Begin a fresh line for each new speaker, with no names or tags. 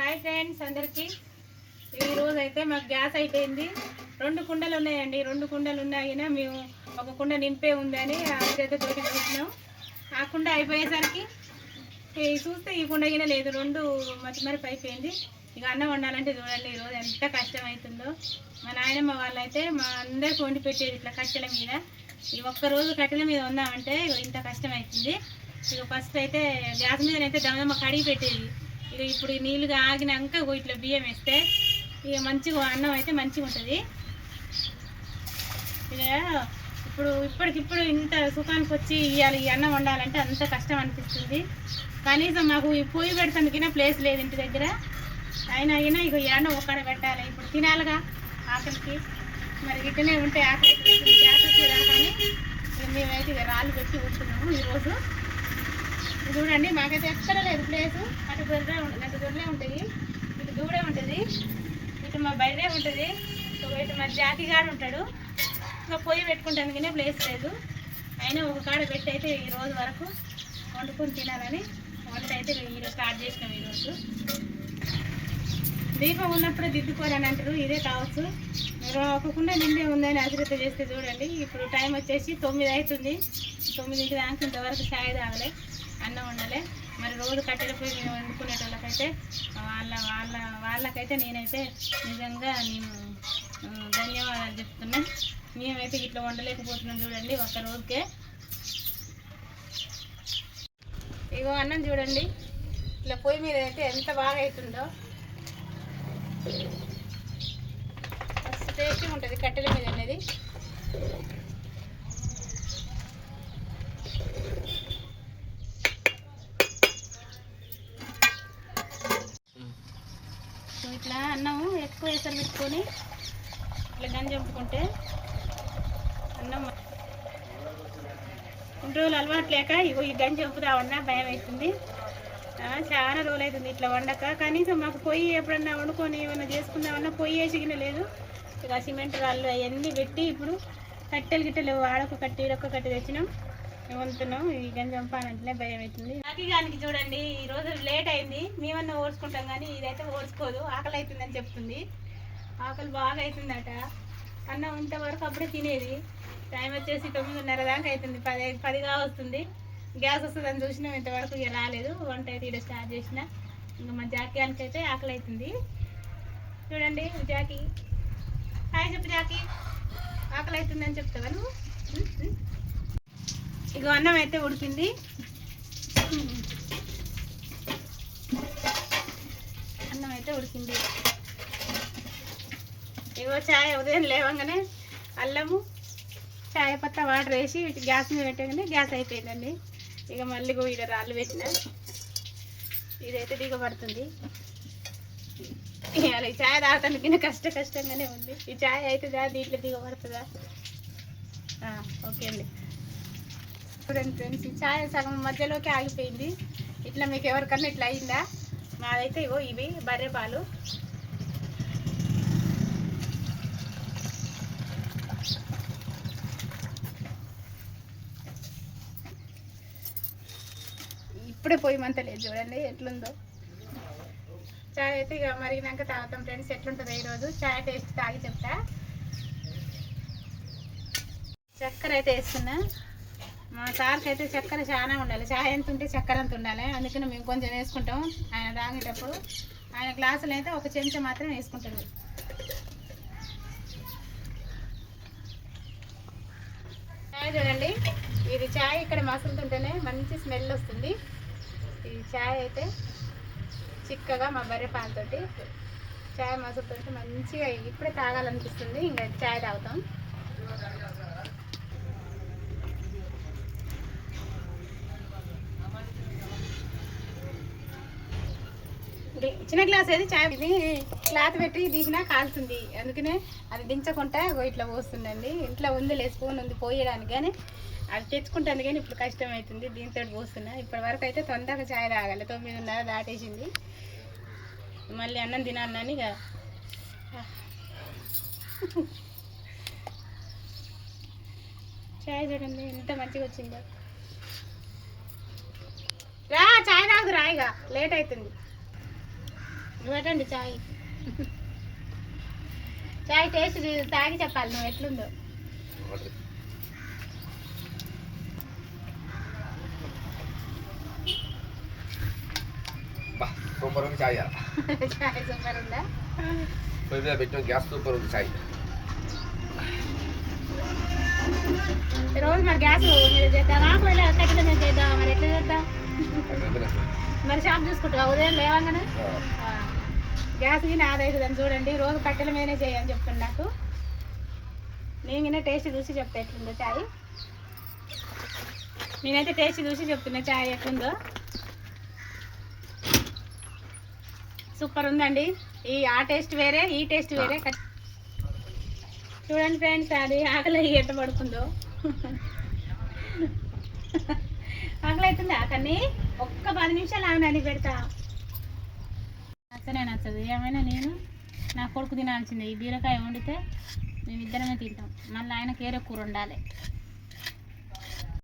Hi friends అందరికీ. ఈరోజు అయితే మాకు గ్యాస్ అయిపోయింది. రెండు కుండలు ఉన్నాయండి. రెండు కుండలు ఉన్నాయినా మేము ఒక కుండ నింపే ఉందని అదైతే తోటి చూసినాం. ఆ కుండ అయిపోయేసరికి చూస్తే ఈ కుండ గిన లేదు. రెండు మతి మరపు అయిపోయింది. ఇక అన్నం వండాలంటే చూడండి ఈరోజు ఎంత కష్టం అవుతుందో మా నాయనమ్మ వాళ్ళైతే మా అందరికి వండి పెట్టేది ఇట్లా కట్టెల మీద. ఈ ఒక్క రోజు కట్టెల మీద ఉన్నామంటే ఇగో ఇంత కష్టం అవుతుంది ఇక ఫస్ట్ అయితే గ్యాస్ మీద అయితే దమదమ్మ కడిగి పెట్టేది. ఇక ఇప్పుడు నీళ్ళుగా ఆగినాక ఇట్లా బియ్యం వేస్తే ఇక మంచిగా అన్నం అయితే మంచిగా ఉంటుంది. ఇక ఇప్పుడు ఇప్పటికిప్పుడు ఇంత సుఖానికి వచ్చి ఇవ్వాలి ఈ అన్నం వండాలంటే అంత కష్టం అనిపిస్తుంది. కనీసం మాకు ఈ పొయ్యి పెడతానికైనా ప్లేస్ లేదు ఇంటి దగ్గర. అయినా అయినా ఇక ఈ అన్నం ఒక్కడ పెట్టాలి. ఇప్పుడు తినాలిగా ఆకలికి. మరి ఇట్లనే ఉంటే ఆకలి ఆకలికి గ్యాస్ వచ్చేదా కానీ మేమైతే ఇక రాళ్ళు పెట్టి ఉంటున్నాము ఈరోజు. చూడండి మాకైతే ఎక్కడ లేదు ప్లేసు అటు దొరలే అటు దొరలే ఉంటుంది ఇటు దూడే ఉంటుంది. ఇటు మా బయటే ఉంటుంది. ఇటు మా జాతి గారు ఉంటాడు. ఇంకా పొయ్యి పెట్టుకుంటానికనే ప్లేస్ లేదు. అయినా ఒక కాడ పెట్టి అయితే ఈ రోజు వరకు వండుకొని తినాలని వంట అయితే ఈరోజు స్టార్ట్ చేసినాం ఈరోజు దీపం ఉన్నప్పుడే దిద్దుకోరని అంటారు. ఇదే కావచ్చు. మీరు ఒకకుండా నిండే ఉందని అశ్రద్ధ చేస్తే చూడండి. ఇప్పుడు టైం వచ్చేసి తొమ్మిది అవుతుంది తొమ్మిదింటి దాకా ఇంతవరకు ఛాయ్ తాగలే. అన్నం వండలే. మరి రోజు కట్టెల పోయి మేము వండుకునేటోళ్ళకైతే వాళ్ళ వాళ్ళ వాళ్ళకైతే నేనైతే నిజంగా నేను ధన్యవాదాలు చెప్తున్నా. మేమైతే ఇట్లా వండలేకపోతున్నాం చూడండి ఒక్క రోజుకే. ఇగో అన్నం చూడండి. ఇట్లా పొయ్యి మీద అయితే ఎంత బాగా అవుతుందో మస్తు టేస్టీగా ఉంటుంది కట్టెల మీద అనేది. ఇట్లా అన్నం ఎక్కువ వేసలు పెట్టుకొని ఇట్లా గంజి చంపుకుంటే అన్నం కొన్ని రోజులు అలవాటు లేక ఇగో ఈ గంజి చంపుదామన్నా భయం అవుతుంది చాలా రోజులు అవుతుంది ఇట్లా వండక. కనీసం మాకు పొయ్యి ఎప్పుడన్నా వండుకొని ఏమన్నా చేసుకుందామన్నా పొయ్యి వేసిగిన లేదు. ఇక సిమెంట్ రాళ్ళు అవన్నీ పెట్టి ఇప్పుడు కట్టెలు గిట్టెలు ఆడొక కట్టి ఇడొక కట్టి తెచ్చినాం. వండుతున్నాం ఈ గంజి భయం అవుతుంది నాకిగానికి చూడండి ఈ రోజు లేట్ అయింది. మేమన్నా ఓడ్చుకుంటాం కానీ ఇదైతే ఓడ్చుకోదు. ఆకలి అవుతుందని చెప్తుంది. ఆకలి బాగా అవుతుందట అన్నం వరకు అప్పుడే తినేది. టైం వచ్చేసి తొమ్మిదిన్నర దాకా అవుతుంది పది పదిగా వస్తుంది. గ్యాస్ వస్తుందని చూసినాం. ఇంతవరకు ఇక రాలేదు. వంట అయితే ఇక్కడ స్టార్ట్ చేసిన. ఇంకా మా జాకీయానికి అయితే ఆకలి అవుతుంది చూడండి జాకీ. హాయ్ చెప్పు జాకీ. ఆకలి అవుతుందని చెప్తావా నువ్వు? ఇక అన్నం అయితే ఉడికింది. అన్నం అయితే ఉడికింది. ఇగో చాయ్ ఉదయం లేవగానే అల్లము చాయ్ పత్తా వాటర్ వేసి గ్యాస్ మీద పెట్టగానే గ్యాస్ అయిపోయిందండి. ఇక మళ్ళీ ఇక రాళ్ళు పెట్టిన. ఇదైతే దిగబడుతుంది ఇవాళ ఈ చాయ్ తాగటానికి కష్ట కష్టంగానే ఉంది. ఈ చాయ్ అయితే దా దీంట్లో దిగబడుతుందా ఓకే అండి. చూడండి ఫ్రెండ్స్ ఈ చాయ్ సగం మధ్యలోకి ఆగిపోయింది. ఇట్లా మీకు ఎవరికన్నా ఇట్లా అయిందా? మాదైతే ఇవో ఇవి బర్రె పాలు. ఇప్పుడే పోయి మంతలేదు చూడండి ఎట్లుందో. చాయ్ అయితే ఇక మరిగినాక తాగుతాం ఫ్రెండ్స్ ఎట్లుంటుందో ఈరోజు. చాయ్ టేస్ట్ తాగి చెప్తా. చక్కెర అయితే వేస్తున్నా. మా సార్కి అయితే చక్కెర చాలా ఉండాలి. చాయ్ ఎంత ఉంటే చక్కెర అంత ఉండాలి. అందుకని మేము కొంచెం వేసుకుంటాం. ఆయన తాగేటప్పుడు ఆయన గ్లాసులు అయితే ఒక చెంచా మాత్రం వేసుకుంటాడు. చాయ్ చూడండి. ఇది చాయ్ ఇక్కడ మసులుతుంటేనే మంచి స్మెల్ వస్తుంది. ఈ చాయ్ అయితే చిక్కగా మా బర్రె పాలతోటి చాయ్ మసులుతుంటే మంచిగా ఇప్పుడే తాగాలనిపిస్తుంది. ఇంకా చాయ్ తాగుతాం. చిన్న గ్లాస్ ఏది? చాయ్. ఇది క్లాత్ పెట్టి తీసినా కాలుతుంది. అందుకనే అది దించకుండా ఇట్లా పోస్తుందండి. ఇంట్లో ఉంది లే స్పూన్ ఉంది పోయడానికి. కానీ అది తెచ్చుకుంటాను కానీ ఇప్పుడు కష్టం అవుతుంది దీంతో పోస్తున్నా. ఇప్పటి వరకు అయితే తొందరగా చాయ్ తాగాలి. తొమ్మిదిన్నర దాటేసింది. మళ్ళీ అన్నం తినాలని ఇక చాయ్ చూడండి ఎంత మంచిగా వచ్చిందో. రా చాయ్ తాగుదు రా ఇక లేట్ అవుతుంది పెట్టండి చాయ్. చాయ్ టేస్ట్ తాగి చెప్పాలి నువ్వు ఎట్లుందో.
సూపర్ ఉంది చాయ్?
చాయ్ సూపర్ ఉందా?
పొయ్యి మీద పెట్టిన గ్యాస్ సూపర్ ఉంది చాయ్.
రోజు మరి గ్యాస్ చేద్దామా? ఒకవేళ కట్టెల మీద చేద్దామా? మరి ఎట్లా చేద్దాం? మరి షాప్ చూసుకుంటావా? ఉదయం లేవంగానే? గ్యాస్ గిన్నె ఆదవుతుందని చూడండి. రోజు కట్టెల మీదనే చేయని చెప్తాను నాకు. నేను గిన్నె టేస్ట్ చూసి చెప్తా ఎట్లుందో చాయ్. నేనైతే టేస్ట్ చూసి చెప్తున్నా చాయ్ ఎట్లుందో. సూపర్ ఉందండి ఈ ఆ టేస్ట్ వేరే ఈ టేస్ట్ వేరే. చూడండి ఫ్రెండ్స్ అది ఆకలి ఎట్ట పడుకుందో. ఆకలి అవుతుందా కానీ ఒక్క పది నిమిషాలు ఆమె పెడతా. నచ్చనే నచ్చదు ఏమైనా నేను నా కొడుకు తినాల్సిందే. ఈ బీరకాయ వండితే మేమిద్దరమే తింటాం. మళ్ళీ ఆయనకి ఏరే కూర ఉండాలి